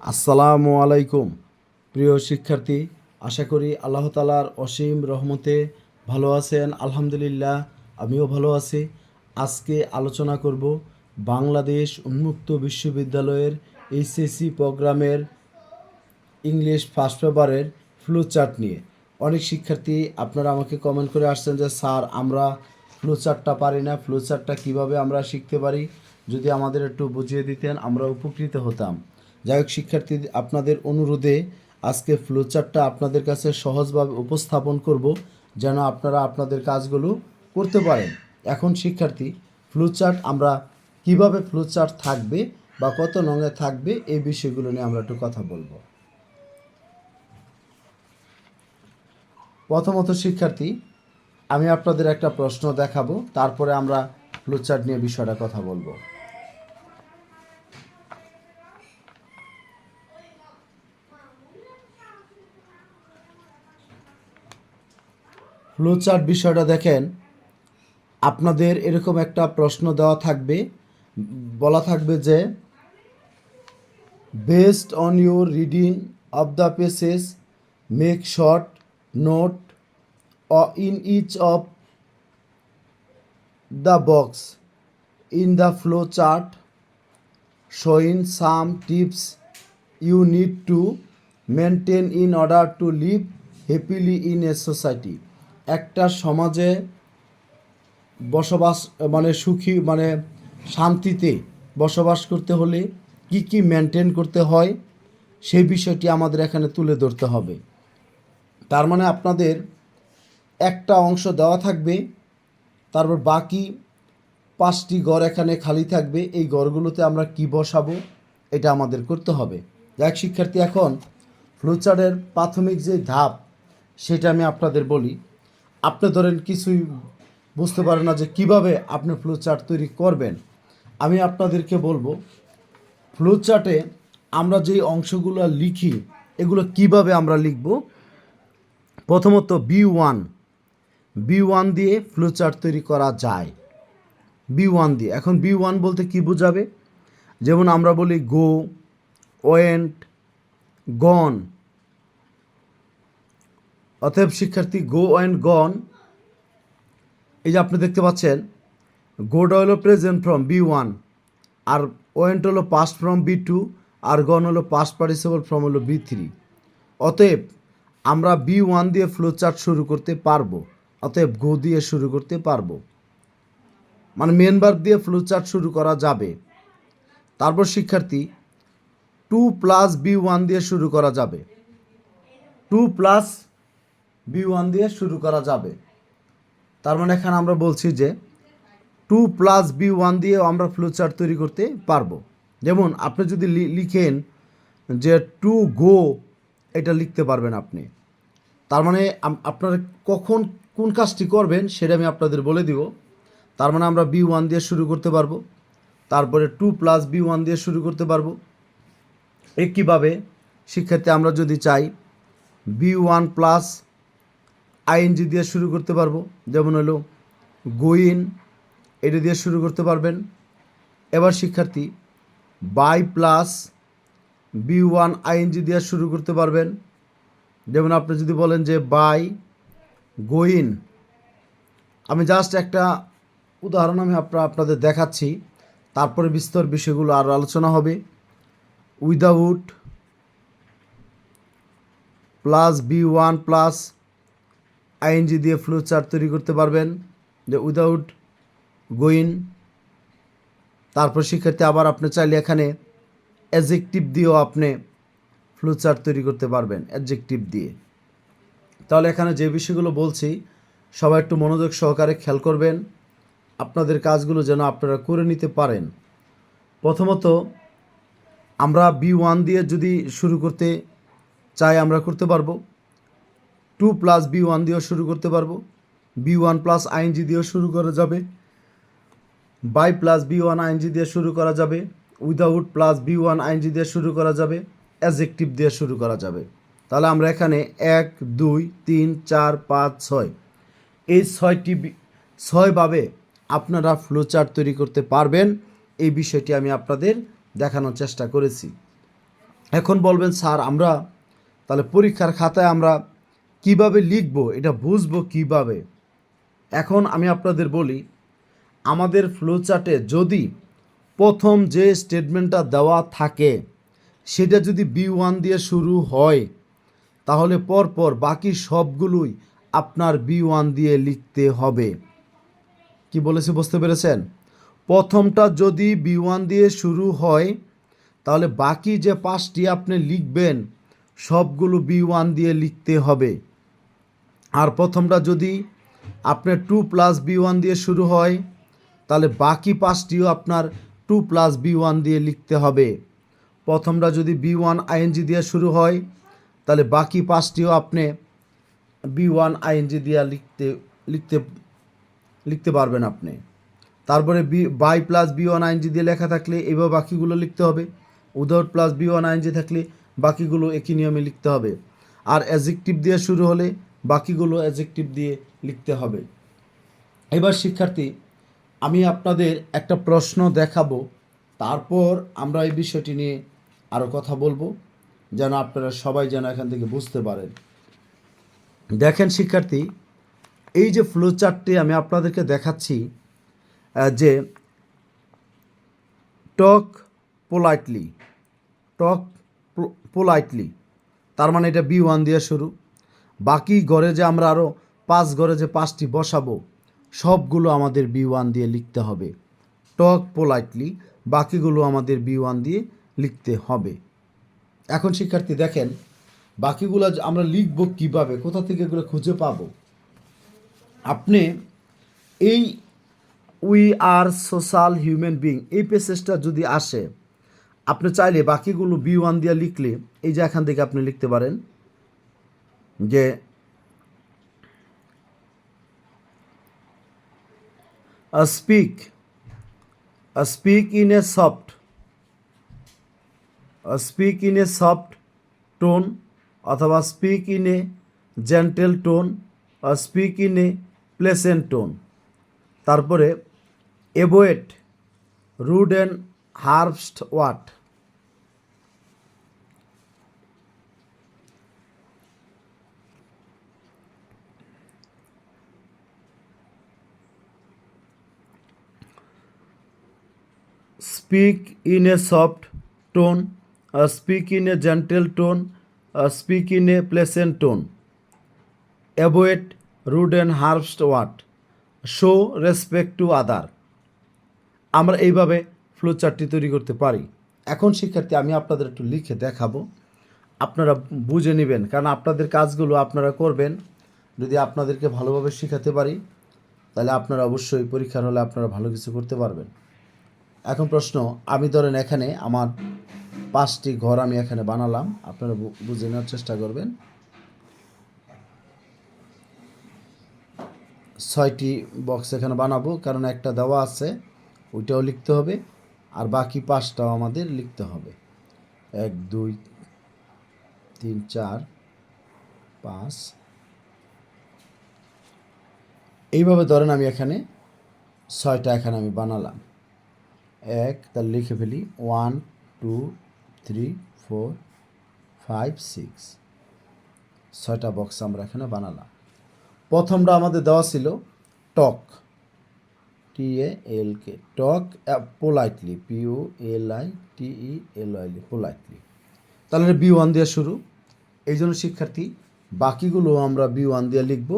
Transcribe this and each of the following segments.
আসসালামু আলাইকুম। প্রিয় শিক্ষার্থী, আশা করি আল্লাহ তালার অসীম রহমতে ভালো আছেন। আলহামদুলিল্লাহ, আমিও ভালো আছি। আজকে আলোচনা করব বাংলাদেশ উন্মুক্ত বিশ্ববিদ্যালয়ের এইচএসসি প্রোগ্রামের ইংলিশ ফার্স্ট পেপারের ফ্লো চার্ট নিয়ে। অনেক শিক্ষার্থী আপনারা আমাকে কমেন্ট করে আসছেন যে, স্যার, আমরা ফ্লো চার্টটা পারি না। ফ্লো চার্টটা কীভাবে আমরা শিখতে পারি? যদি আমাদের একটু বুঝিয়ে দিতেন, আমরা উপকৃত হতাম। যাই হোক, শিক্ষার্থী, আপনাদের অনুরোধে আজকে ফ্লো চার্টটা আপনাদের কাছে সহজভাবে উপস্থাপন করব, যেন আপনারা আপনাদের কাজগুলো করতে পারেন। এখন শিক্ষার্থী ফ্লো চার্ট আমরা কীভাবে ফ্লো চার্ট থাকবে বা কত নঙে থাকবে, এই বিষয়গুলো নিয়ে আমরা একটু কথা বলব। প্রথমত শিক্ষার্থী, আমি আপনাদের একটা প্রশ্ন দেখাবো, তারপরে আমরা ফ্লোচার্ট নিয়ে বিষয়টা কথা বলব। ফ্লো চার্ট বিষয়টা দেখেন, আপনাদের এরকম একটা প্রশ্ন দেওয়া থাকবে, বলা থাকবে যে based on your reading of the passage make short note in each of the box in the flow chart showing some tips you need to maintain in order to live happily in a society একটা সমাজে বসবাস মানে সুখী মানে শান্তিতে বসবাস করতে হলে কি কি মেনটেন করতে হয়, সেই বিষয়টি আমাদের এখানে তুলে ধরতে হবে। তার মানে আপনাদের একটা অংশ দেওয়া থাকবে, তারপর বাকি পাঁচটি ঘর এখানে খালি থাকবে, এই ঘরগুলোতে আমরা কি বসাবো, এটা আমাদের করতে হবে। এক শিক্ষার্থী, এখন ফ্লোচারের প্রাথমিক যে ধাপ, সেটা আমি আপনাদের বলি। আপনি ধরেন কিছুই বুঝতে পারেন না যে কীভাবে আপনি ফ্লোচার্ট তৈরি করবেন। আমি আপনাদেরকে বলব ফ্লোচার্টে আমরা যে অংশগুলো লিখি, এগুলো কীভাবে আমরা লিখব? প্রথমত বি ওয়ান বি ওয়ান দিয়ে ফ্লোচার্ট তৈরি করা যায়। বি ওয়ান দিয়ে। এখন বি ওয়ান বলতে কি বোঝাবে? যেমন আমরা বলি গো ওয়েন্ট গন অতএব শিক্ষার্থী গো অ্যান্ড গন এই যে আপনি দেখতে পাচ্ছেন গোটা হলো প্রেজেন্ট ফ্রম বি ওয়ান আর ওয়েন্ট হলো পাস্ট ফ্রম বি টু আর গন হলো পাস্ট পার্টিসিপল ফ্রম হলো বি থ্রি অতএব আমরা বি ওয়ান দিয়ে ফ্লো চার্ট শুরু করতে পারব, অতএব গো দিয়ে শুরু করতে পারব। মানে মেন বার দিয়ে ফ্লো চার্ট শুরু করা যাবে। তারপর শিক্ষার্থী টু প্লাস বি ওয়ান দিয়ে শুরু করা যাবে। টু প্লাস বি ওয়ান দিয়ে শুরু করা যাবে। তার মানে এখানে আমরা বলছি যে টু প্লাস বি ওয়ান দিয়েও আমরা ফ্লোচার্ট তৈরি করতে পারব। যেমন আপনি যদি লিখেন যে টু গো এটা লিখতে পারবেন আপনি। তার মানে আপনারা কখন কোন কাজটি করবেন সেটা আমি আপনাদের বলে দিব। তার মানে আমরা বি ওয়ান দিয়ে শুরু করতে পারব। তারপরে টু প্লাস বি ওয়ান দিয়ে শুরু করতে পারব। একইভাবে শিক্ষার্থী আমরা যদি চাই বি ওয়ান প্লাস আইএনজি দিয়ে শুরু করতে পারব। যেমন হলো গোইন এটা দিয়ে শুরু করতে পারবেন। এবার শিক্ষার্থী, by plus, B one ING দিয়ে শুরু করতে পারবেন। যেমন আপনি যদি বলেন যে বাই গোইন আমি জাস্ট একটা উদাহরণ আমি আপনার আপনাদের দেখাচ্ছি। তারপরে বিস্তর বিষয়গুলো আরও আলোচনা হবে। Without plus B one plus ING দিয়ে ফ্লো চার্ট তৈরি করতে পারবেন। যে উইদাউট গোইন তারপর শিক্ষার্থী আবার আপনি চাইলে এখানে অ্যাজেকটিভ দিয়েও আপনি ফ্লো চার্ট তৈরি করতে পারবেন অ্যাডজেক্টিভ দিয়ে। তাহলে এখানে যে বিষয়গুলো বলছি, সবাই একটু মনোযোগ সহকারে খেয়াল করবেন। আপনাদের কাজগুলো যেন আপনারা করে নিতে পারেন। প্রথমত, আমরা বি ওয়ান দিয়ে যদি শুরু করতে চাই, আমরা করতে পারব। টু প্লাস বি ওয়ান দিয়েও শুরু করতে পারব। বি ওয়ান প্লাস আইএনজি দিয়েও শুরু করা যাবে। By plus B one ING দিয়ে শুরু করা যাবে। Without plus B one ING দিয়ে শুরু করা যাবে। অ্যাজেক্টিভ দিয়ে শুরু করা যাবে। তাহলে আমরা এখানে এক, দুই, তিন, চার, পাঁচ, ছয়। এই ছয়টি ছয়ভাবে আপনারা ফ্লোচার্ট তৈরি করতে পারবেন। এই বিষয়টি আমি আপনাদের দেখানোর চেষ্টা করেছি। এখন বলবেন, স্যার, আমরা তাহলে পরীক্ষার খাতায় আমরা কীভাবে লিখব, এটা বুঝব কীভাবে? এখন আমি আপনাদের বলি, আমাদের ফ্লোচার্টে যদি প্রথম যে স্টেটমেন্টটা দেওয়া থাকে, সেটা যদি বি ওয়ান দিয়ে শুরু হয়, তাহলে পরপর বাকি সবগুলোই আপনার বি ওয়ান দিয়ে লিখতে হবে। কি বলেছি, বুঝতে পেরেছেন? প্রথমটা যদি বি ওয়ান দিয়ে শুরু হয়, তাহলে বাকি যে পাঁচটি আপনি লিখবেন, সবগুলো বি ওয়ান দিয়ে লিখতে হবে। আর প্রথমটা যদি আপনার টু প্লাস বি ওয়ান দিয়ে শুরু হয়, তাহলে বাকি পাঁচটিও আপনার টু প্লাস বি ওয়ান দিয়ে লিখতে হবে। প্রথমটা যদি বি ওয়ান আইএনজি দিয়ে শুরু হয়, তাহলে বাকি পাঁচটিও আপনি বি ওয়ান আইএনজি দিয়ে লিখতে লিখতে লিখতে পারবেন আপনি। তারপরে B by plus B one ING দিয়ে লেখা থাকলে এভাবে বাকিগুলো লিখতে হবে। Without plus B one ING থাকলে বাকিগুলো একই নিয়মে লিখতে হবে। আর অ্যাজেক্টিভ দিয়ে শুরু হলে বাকিগুলো অ্যাজেক্টিভ দিয়ে লিখতে হবে। এবার শিক্ষার্থী, আমি আপনাদের একটা প্রশ্ন দেখাবো, তারপর আমরা এই বিষয়টি নিয়ে আরও কথা বলব, যেন আপনারা সবাই যেন এখান থেকে বুঝতে পারেন। দেখেন শিক্ষার্থী, এই যে ফ্লো চার্টটি আমি আপনাদেরকে দেখাচ্ছি যে টক পোলাইটলি টক পোলাইটলি তার মানে এটা বি ওয়ান দিয়ে শুরু। বাকি ঘরে যে আমরা আরও পাঁচ ঘরে যে পাঁচটি বসাবো, সবগুলো আমাদের বি ওয়ান দিয়ে লিখতে হবে। টক পোলাইটলি বাকিগুলো আমাদের বি ওয়ান দিয়ে লিখতে হবে। এখন শিক্ষার্থী দেখেন, বাকিগুলো আমরা লিখব কীভাবে, কোথা থেকে এগুলো খুঁজে পাবো? আপনি এই we are social human being এই পেসেজটা যদি আসে, আপনি চাইলে বাকিগুলো বি ওয়ান দিয়ে লিখলে, এই যে এখান থেকে আপনি লিখতে পারেন যে speak speak in a soft speak in a soft tone অথবা speak in a gentle tone speak in a pleasant tone তারপরে এভোয়েট রুড অ্যান্ড হার্ভস্ট ওয়াট a soft tone, uh, speak in a gentle tone, uh, speak in a pleasant tone. Avoid rude and harsh word. Show respect to other. আমরা এইভাবে flow চার্টটি তৈরি করতে পারি এখন শিক্ষার্থী আমি আপনাদের একটু লিখে দেখাবো আপনারা বুঝে নেবেন কারণ আপনাদের কাজগুলো আপনারা করবেন যদি আপনাদেরকে ভালোভাবে শেখাতে পারি তাহলে আপনারা অবশ্যই পরীক্ষার হলে আপনারা ভালো কিছু করতে পারবেন এখন প্রশ্ন, আমি ধরেন এখানে আমার পাঁচটি ঘর আমি এখানে বানালাম, আপনারা বুঝে নেওয়ার চেষ্টা করবেন। ছয়টি বক্স এখানে বানাবো, কারণ একটা দেওয়া আছে, ওইটাও লিখতে হবে, আর বাকি পাঁচটাও আমাদের লিখতে হবে। এক, দুই, তিন, চার, পাঁচ। এইভাবে ধরেন আমি এখানে ছয়টা এখানে আমি বানালাম। এক তার লিখে ফেলি। One two three four five six ছয়টা বক্স আমরা এখানে বানালাম। প্রথমটা আমাদের দেওয়া ছিল talk. T A L K talk politely P O L I T E L আইলি পোলাইটলি তাহলে বি ওয়ান দিয়ে শুরু। এই জন্য শিক্ষার্থী, বাকিগুলো আমরা বি ওয়ান দিয়ে লিখব।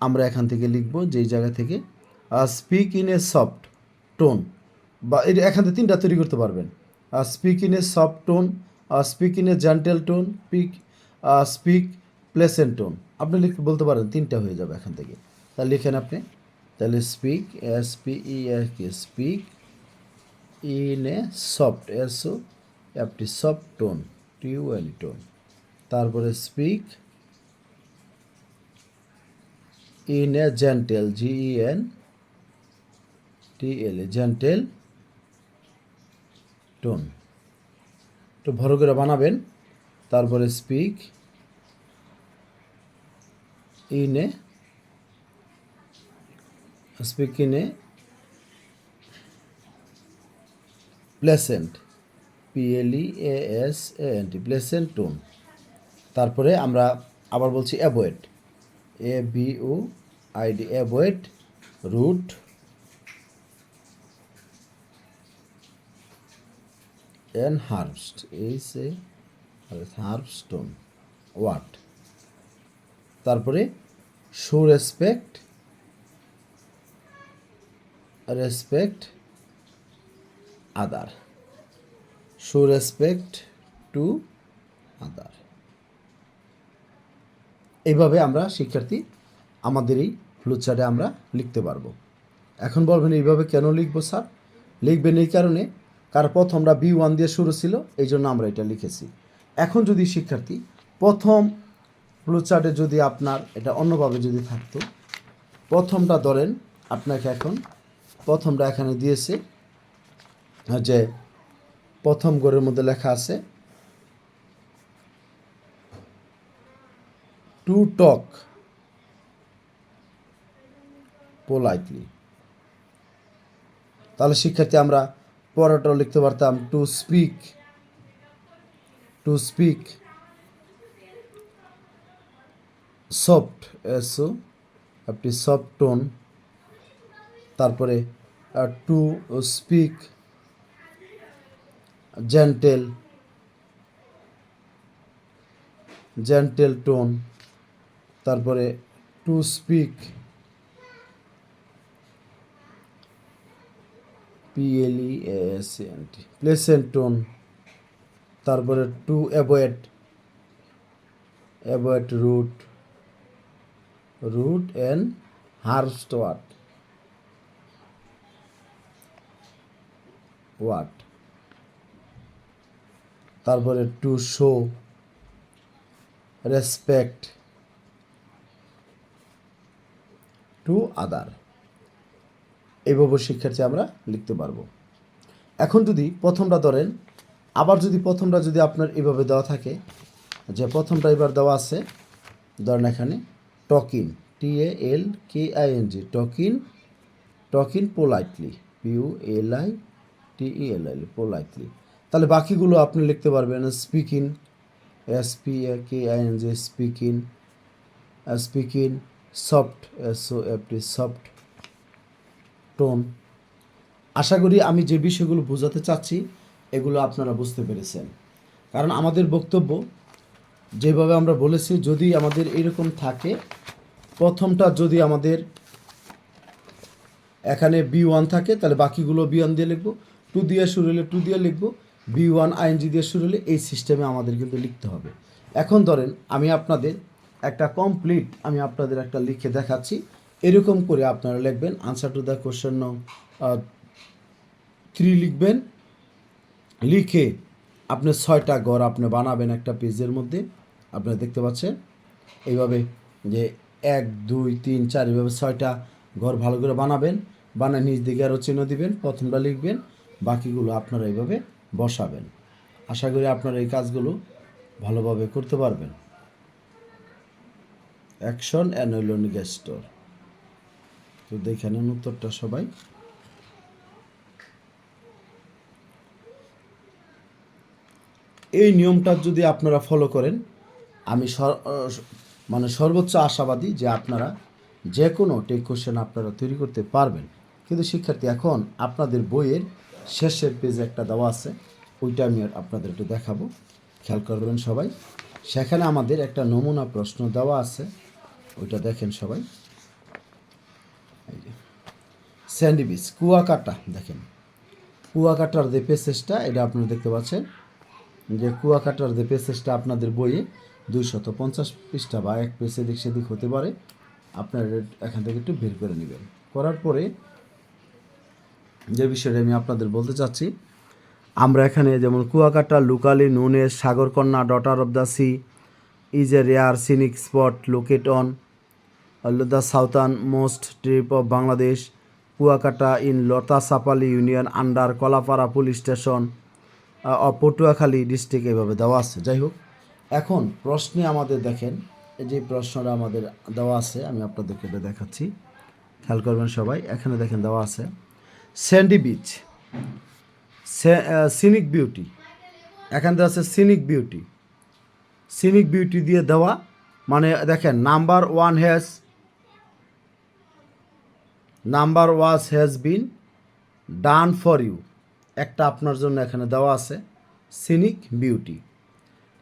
আমরা এখান থেকে লিখব, যেই জায়গা থেকে speak in a soft tone বা এটা এখান থেকে তিনটা তৈরি করতে পারবেন। Speak in a soft tone speak in a gentle tone speak speak pleasant tone আপনি লিখ বলতে পারেন তিনটা হয়ে যাবে এখান থেকে। তাহলে লিখেন আপনি। তাহলে speak S P E K speak in a soft S O একটি সফট টোন টিউএল টোন তারপরে speak in a gentle GE N T L E gentle tone একটু বড় করে বানাবেন। তারপরে স্পিক ইনে। স্পিক ইনে। Pleasant PLE A S A N T pleasant tone তারপরে আমরা আবার বলছি avoid A B O ID avoid rude harsh H A harsh tone watt তারপরে show respect respect other show respect to other এইভাবে আমরা শিক্ষার্থী আমাদের এই ফ্লুচার্টে আমরা লিখতে পারব। এখন বলবেন এইভাবে কেন লিখব স্যার? লিখবেন এই কারণে কারণ প্রথমটা বি ওয়ান দিয়ে শুরু ছিল, এই জন্য আমরা এটা লিখেছি। এখন যদি শিক্ষার্থী, প্রথম ফ্লুচার্টে যদি আপনার এটা অন্যভাবে যদি থাকতো, প্রথমটা ধরেন আপনাকে এখন প্রথমটা এখানে দিয়েছে, যে প্রথম ঘরের মধ্যে লেখা আছে টু টক পোলাইটলি তাহলে শিক্ষার্থী আমরা পরোটাও লিখতে পারতাম to speak to speak soft এসো একটি সফট টোন তারপরে to speak gentle gentle tone তারপরে to speak P L E S N T pleasant tone তারপরে to avoid avoid rude rude and harvest what what তারপরে to show respect to other এইভাবে শিক্ষার্থী আমরা লিখতে পারব। এখন যদি প্রথমটা ধরেন, আবার যদি প্রথমটা যদি আপনার এভাবে দেওয়া থাকে, যে প্রথমটা এবার দেওয়া আছে, ধরেন এখানে, talking T A L K I N G talking talking politely P L I T E L I politely. তাহলে বাকিগুলো আপনি লিখতে পারবেন speaking S P A K I N G speaking speaking soft S O F T soft tone আশা করি আমি যে বিষয়গুলো বোঝাতে চাচ্ছি, এগুলো আপনারা বুঝতে পেরেছেন। কারণ আমাদের বক্তব্য, যেভাবে আমরা বলেছি, যদি আমাদের এরকম থাকে, প্রথমটা যদি আমাদের এখানে বি ওয়ান থাকে, তাহলে বাকিগুলো বি ওয়ান দিয়ে লিখব। টু দিয়ে শুরু হলে টু দিয়ে লিখব। বি ওয়ান আইএনজি দিয়ে শুরু হলে এই সিস্টেমে আমাদের কিন্তু লিখতে হবে। এখন ধরেন, আমি আপনাদের একটা কমপ্লিট আমি আপনাদের একটা লিখে দেখাচ্ছি। এরকম করে আপনারা লিখবেন আনসার টু দ্য কোশ্চেন নং থ্রি লিখবেন, লিখে আপনি ছয়টা ঘর আপনি বানাবেন একটা পেজের মধ্যে। আপনারা দেখতে পাচ্ছেন? এইভাবে যে এক, দুই, তিন, চার, এইভাবে ছয়টা ঘর ভালো করে বানাবেন। বানায় নিজ দিকে আরও চিহ্ন দিবেন, প্রথমটা লিখবেন, বাকিগুলো আপনারা এইভাবে বসাবেন। আশা করি আপনারা এই কাজগুলো ভালোভাবে করতে পারবেন। অ্যাকশন অ্যানুয়াল গ্যাস্টর তো দেখে নেন উত্তরটা সবাই। এই নিয়মটা যদি আপনারা ফলো করেন, আমি মানে সর্বোচ্চ আশাবাদী যে আপনারা যে কোনো টেক কোশ্চেন আপনারা তৈরি করতে পারবেন। কিন্তু শিক্ষার্থী, এখন আপনাদের বইয়ের শেষের পেজে একটা দেওয়া আছে, ওইটা আমি আপনাদের একটু দেখাবো। খেয়াল করবেন সবাই। সেখানে আমাদের একটা নমুনা প্রশ্ন দেওয়া আছে, ওইটা দেখেন সবাই। স্যান্ডউইচ, কুয়াকাটা দেখেন। কুয়াকাটার যে পেসেসটা, এটা আপনারা দেখতে পাচ্ছেন যে কুয়াকাটার যে পেসেসটা আপনাদের বইয়ে দুইশত পঞ্চাশ পৃষ্ঠা বা এক পেজ এদিক সেদিক হতে পারে, আপনারা এখান থেকে একটু বের করে নেবেন। করার পরে যে বিষয়টা আমি আপনাদের বলতে চাচ্ছি, আমরা এখানে যেমন কুয়াকাটা, লুকালি নুনের Sagarkanya, daughter of the sea, is a rare, scenic spot locate on the southern most tip of Bangladesh Kuakata in Latachapali union under Kalapara police station. Patuakhali district এভাবে দেওয়া আছে। যাই হোক, এখন প্রশ্নে আমাদের দেখেন যে প্রশ্নটা আমাদের দেওয়া আছে, আমি আপনাদেরকে এটা দেখাচ্ছি। খেয়াল করবেন সবাই, এখানে দেখেন দেওয়া আছে, স্যান্ডি বিচ সিনিক বিউটি, এখান থেকে আছে সিনিক বিউটি। সিনিক বিউটি দিয়ে দেওয়া মানে দেখেন, number one has number was has been done for you. একটা আপনার জন্য এখানে দেওয়া আছে, সিনিক বিউটি।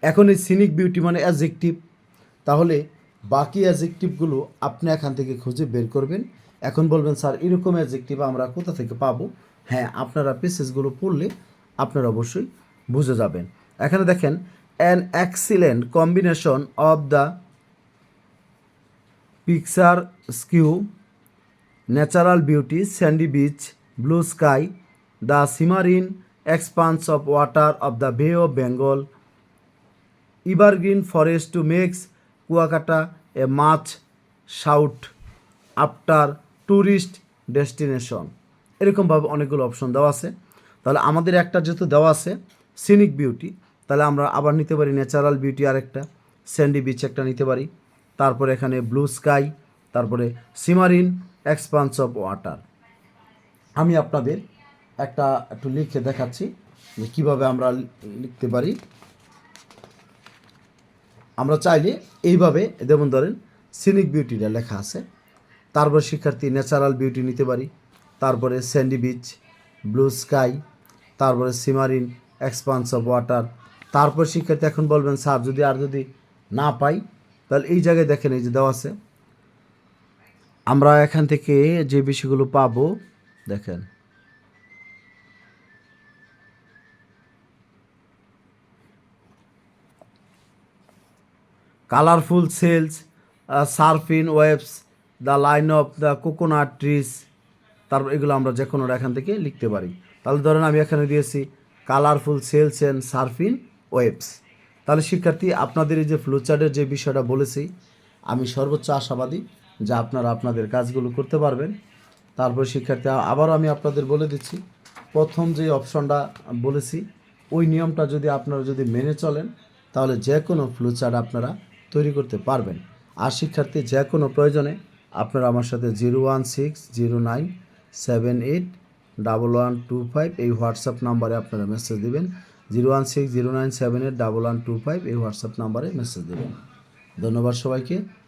এখন এই সিনিক বিউটি মানে অ্যাজেক্টিভ তাহলে বাকি অ্যাজেক্টিভগুলো আপনি এখান থেকে খুঁজে বের করবেন। এখন বলবেন, স্যার, এরকম অ্যাজেক্টিভ আমরা কোথা থেকে পাবো? হ্যাঁ আপনারা পেসেসগুলো পড়লে আপনারা অবশ্যই বুঝে যাবেন। এখানে দেখেন an excellent combination of the picturesque natural beauty, sandy beach, blue sky, the shimmering expanse of water of the bay of Bengal, evergreen forest to makes Kuakata a must sought after tourist destination. এরকমভাবে অনেকগুলো option দেওয়া আছে। তাহলে আমাদের একটা যেহেতু দেওয়া আছে, সিনিক বিউটি, তাহলে আমরা আবার নিতে পারি ন্যাচারাল বিউটি আরেকটা, স্যান্ডি বিচ একটা নিতে পারি, তারপরে এখানে ব্লু স্কাই, তারপরে সিমারিন এক্সপান্স অফ ওয়াটার আমি আপনাদের একটা একটু লিখে দেখাচ্ছি যে কীভাবে আমরা লিখতে পারি। আমরা চাইলে এইভাবে, যেমন ধরেন সিনিক বিউটিটা লেখা আছে। তারপর শিক্ষার্থী ন্যাচারাল বিউটি নিতে পারি। তারপরে স্যান্ডি বিচ ব্লু স্কাই তারপরে সিমারিন এক্সপান্স অফ ওয়াটার তারপর শিক্ষার্থী এখন বলবেন, স্যার, যদি আর যদি না পাই, তাহলে এই জায়গায় দেখেন এই যে দেওয়া আছে। আমরা এখান থেকে যে বিষয়গুলো পাবো, দেখেন। Colourful shells surfing waves the line of the coconut trees তারপর এগুলো আমরা যে কোনো এখান থেকে লিখতে পারি। তাহলে ধরেন আমি এখানে দিয়েছি colourful shells and surfing waves তাহলে শিক্ষার্থী, আপনাদের এই যে ফ্লুচার্টের যে বিষয়টা বলেছি, আমি সর্বোচ্চ আশাবাদী যে আপনারা আপনাদের কাজগুলো করতে পারবেন। তারপর শিক্ষার্থী, আবারও আমি আপনাদের বলে দিচ্ছি, প্রথম যে অপশনটা বলেছি, ওই নিয়মটা যদি আপনারা যদি মেনে চলেন, তাহলে যে কোনো ফ্লুচার্ট আপনারা তৈরি করতে পারবেন। আর শিক্ষার্থী, যে কোনো প্রয়োজনে আপনারা আমার সাথে zero one six, zero nine, seven eight, double one two five এই হোয়াটসঅ্যাপ নাম্বারে আপনারা মেসেজ দেবেন। Zero one six, zero nine, seven eight, double one two five এই হোয়াটসঅ্যাপ নাম্বারে মেসেজ দেবেন। ধন্যবাদ সবাইকে।